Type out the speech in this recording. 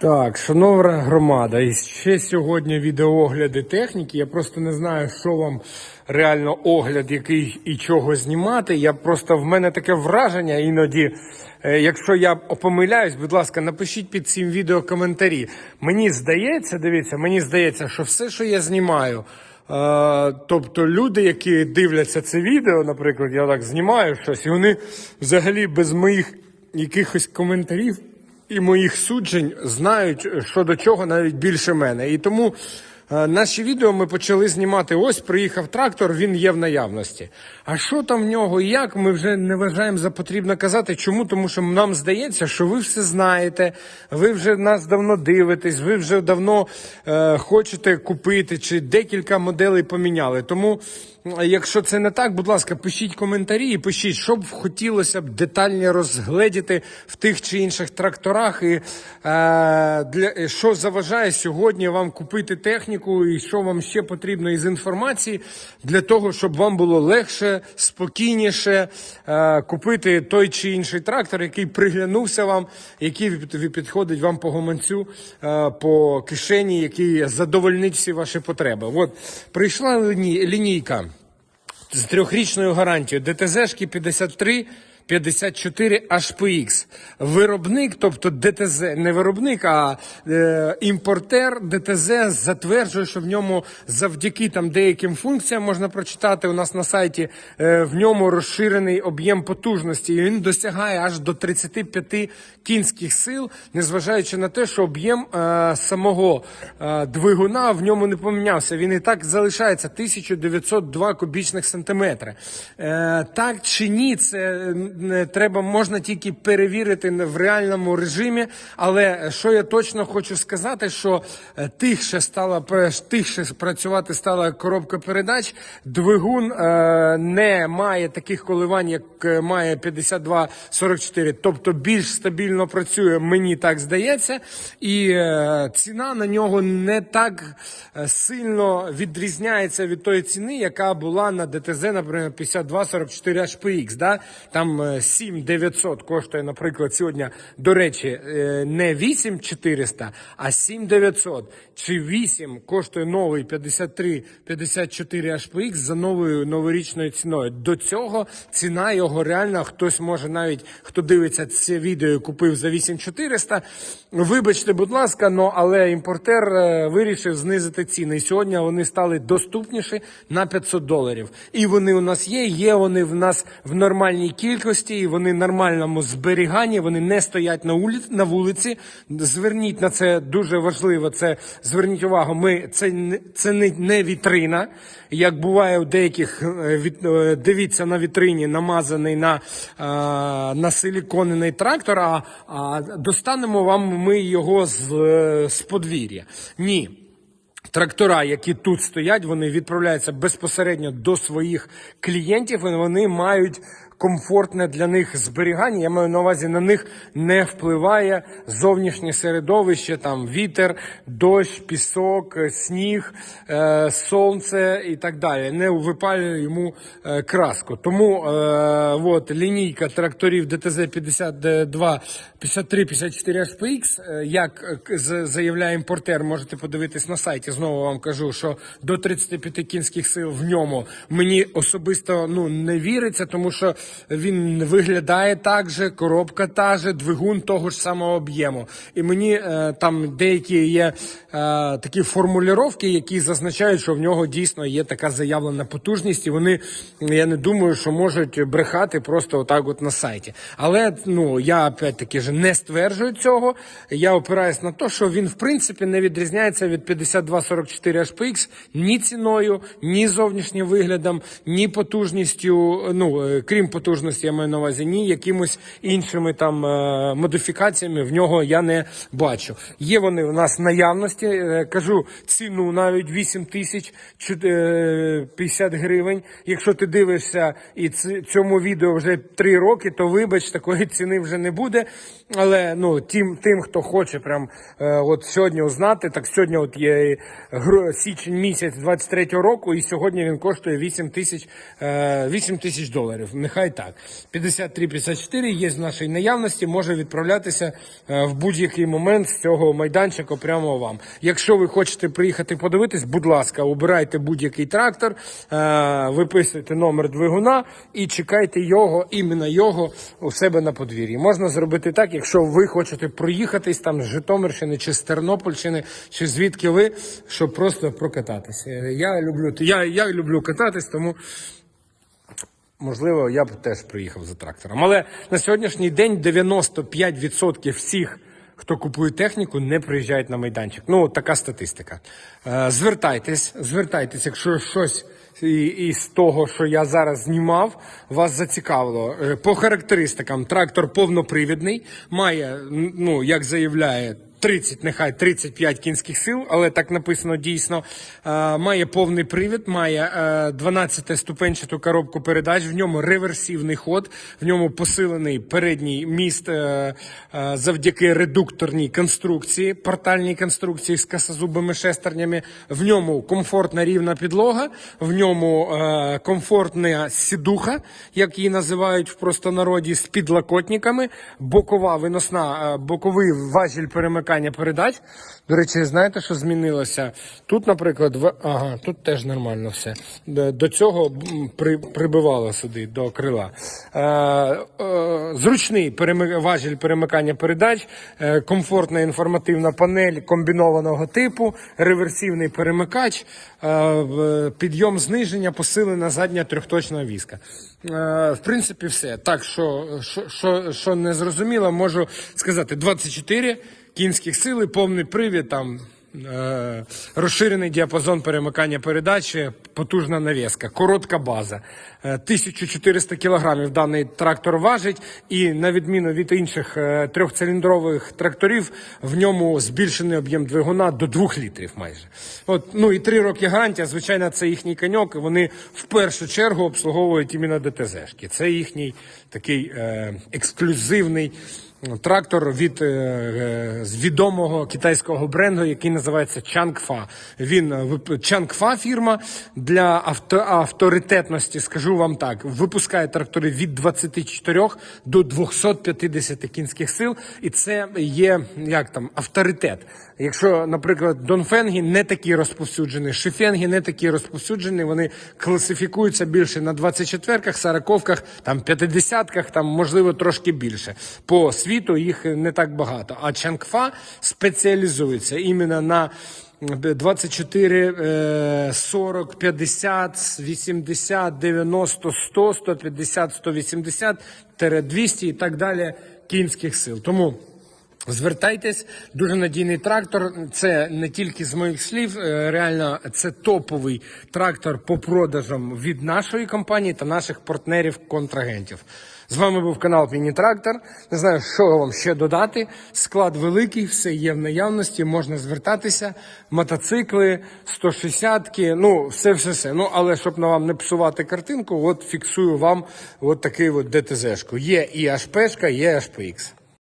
Так, шановна громада, і ще сьогодні відеоогляди техніки. Я просто не знаю, що вам реально огляд, який і чого знімати. Я просто в мене таке враження іноді. е, Якщо я помиляюсь, будь ласка, напишіть під цим відео коментарі. Мені здається, дивіться, мені здається, що все, що я знімаю. Е, тобто люди, які дивляться це відео, наприклад, я так знімаю щось, і вони взагалі без моїх якихось коментарів і моїх суджень знають, що до чого навіть більше мене. І тому е, наші відео ми почали знімати. Ось приїхав трактор, він є в наявності. А що там в нього і як, ми вже не вважаємо за потрібно казати. Чому? Тому що нам здається, що ви все знаєте, ви вже нас давно дивитесь, ви вже давно е, хочете купити чи декілька моделей поміняли. Тому. Якщо це не так, будь ласка, пишіть коментарі і пишіть, що б хотілося б детальні розгледіти в тих чи інших тракторах, і е, для що заважає сьогодні вам купити техніку, і що вам ще потрібно із інформації для того, щоб вам було легше, спокійніше е, купити той чи інший трактор, який приглянувся вам, який підходить вам по гоманцю, е, по кишені, який задовольнить всі ваші потреби. От прийшла ліні- лінійка з трьохрічною гарантією. ДТЗ-шки 53 54 HPX. Виробник, тобто ДТЗ, не виробник, а е, імпортер ДТЗ затверджує, що в ньому завдяки там деяким функціям можна прочитати у нас на сайті, е, в ньому розширений об'єм потужності. І він досягає аж до 35 кінських сил, незважаючи на те, що об'єм е, самого е, двигуна в ньому не помінявся. Він і так залишається 1902 кубічних сантиметри. Е, так чи ні, це треба, можна тільки перевірити в реальному режимі. Але що я точно хочу сказати, що е, тихше стала тихше працювати стала коробка передач. Двигун е, не має таких коливань, як е, має 52-44, тобто більш стабільно працює, мені так здається, і е, ціна на нього не так е, сильно відрізняється від тої ціни, яка була на ДТЗ, наприклад, 5244 HPX. Да? Там е, 7900 коштує, наприклад, сьогодні, до речі, е, не 8400, а 7900 чи 8 коштує новий 53 54 HPX за новою новорічною ціною. До цього ціна його реально хтось може навіть хто дивиться це відео і купив за 8400. Вибачте, будь ласка, но але імпортер е, вирішив знизити ціни. І сьогодні вони стали доступніші на 500 доларів. І вони у нас є. Є вони в нас в нормальній кількості, і вони в нормальному зберіганні. Вони не стоять на вулиці. На вулиці. Зверніть на це дуже важливо. Це зверніть увагу. Ми це це не, не вітрина, як буває у деяких е, від е, дивіться на вітрині, намазаний на, е, на силіконений трактор. А, а достанемо вам ми його з, з подвір'я. Ні. Трактора, які тут стоять, вони відправляються безпосередньо до своїх клієнтів, і вони мають комфортне для них зберігання. Я маю на увазі, на них не впливає зовнішнє середовище, там вітер, дощ, пісок, е, сніг, е, сонце і так далі. Не випалює йому е, краску. Тому от, лінійка тракторів ДТЗ 52 53 54 HPX, як заявляє імпортер, можете подивитись на сайті. Знову вам кажу, що до 35 кінських сил в ньому мені особисто ну не віриться, тому що він виглядає так же, коробка та же, двигун того ж самого об'єму. І мені е, там деякі є е, такі формулювання, які зазначають, що в нього дійсно є така заявлена потужність, і вони я не думаю, що можуть брехати просто отак, от на сайті. Але ну я опять-таки ж не стверджую цього. Я опираюсь на те, що він в принципі не відрізняється від 5244 HPX ні ціною, ні зовнішнім виглядом, ні потужністю. Ну е, крім потужності, я маю на увазі, ні якимось іншими там е, модифікаціями в нього я не бачу. Є вони у нас наявності. е, Кажу ціну навіть 8 тисяч е, 50 гривень. Якщо ти дивишся і цьому відео вже 3 роки, то вибач, такої ціни вже не буде. Але ну тим, тим хто хоче прям е, от сьогодні узнати, так сьогодні от є січень місяць 23-го року, і сьогодні він коштує 8 тисяч е, 8 тисяч доларів. Нехай давай так. 53-54 є в нашій наявності, може відправлятися е, в будь-який момент з цього майданчика прямо вам. Якщо ви хочете приїхати подивитись, будь ласка, обирайте будь-який трактор, е, виписуйте номер двигуна і чекайте його, іменно його у себе на подвір'ї. Можна зробити так, якщо ви хочете проїхатись там з Житомирщини чи з Тернопільщини, чи звідки ви, щоб просто прокататися. Я люблю, я, я люблю кататись, тому. Можливо, я б теж приїхав за трактором. Але на сьогоднішній день 95% всіх, хто купує техніку, не приїжджають на майданчик. Ну, така статистика. Е, звертайтесь, звертайтесь, якщо щось із того, що я зараз знімав, вас зацікавило. Е, По характеристикам, трактор повнопривідний, має, ну, як заявляє, 30, нехай 35 кінських сил, але так написано дійсно. Е, має повний привід, має е, 12 ступенчату коробку передач, в ньому реверсивний ход, в ньому посилений передній міст е, е, завдяки редукторній конструкції, портальній конструкції з касозубими шестернями. В ньому комфортна рівна підлога, в ньому е, комфортна сідуха, як її називають в простонароді, з підлокотниками, бокова виносна, е, боковий важіль перемикання передач. До речі, знаєте, що змінилося? Тут, наприклад, в... ага, тут теж нормально все. До до цього при... прибивало сюди до крила. Е, е, зручний переми... важіль перемикання передач, е, комфортна інформативна панель комбінованого типу, реверсивний перемикач, е, підйом зниження, посилена задня трьохточна візка. Е, в принципі, все. Так, що, що, що, що не зрозуміло, можу сказати 24 кінських сили, повний привід, там розширений діапазон перемикання передачі, потужна навіска, коротка база. Е, 1400 кілограмів даний трактор важить, і на відміну від інших е, трьохциліндрових тракторів, в ньому збільшений об'єм двигуна до 2 літрів майже. От, ну і 3 роки гарантія, звичайно, це їхній коньок. і Вони в першу чергу обслуговують іменно ДТЗшки. Це їхній такий е, ексклюзивний. Трактор від е, е, відомого китайського бренду, який називається Чангфа. Він е, Чангфа фірма для авто, авторитетності, скажу вам так, випускає трактори від 24 до 250 кінських сил, і це є як там авторитет. Якщо, наприклад, Донфенгі не такі розповсюджені, Шифенгі не такі розповсюджені, вони класифікуються більше на 24-ках, 40-ках, там 50-ках, там можливо трошки більше. По світу їх не так багато. А Чангфа спеціалізується іменно на 24, е, 40, 50, 80, 90, 100, 150, 180, 200 і так далі кінських сил. Тому Звертайтесь, дуже надійний трактор. Це не тільки з моїх слів, е, реально це топовий трактор по продажам від нашої компанії та наших партнерів-контрагентів. З вами був канал Міні Трактор. Не знаю, що вам ще додати. Склад великий, все є в наявності, можна звертатися. Мотоцикли, 160-ки, ну, все, все, все. Ну, але щоб на вам не псувати картинку, от фіксую вам от такий от ДТЗ-шку. Є і HP, є HPX.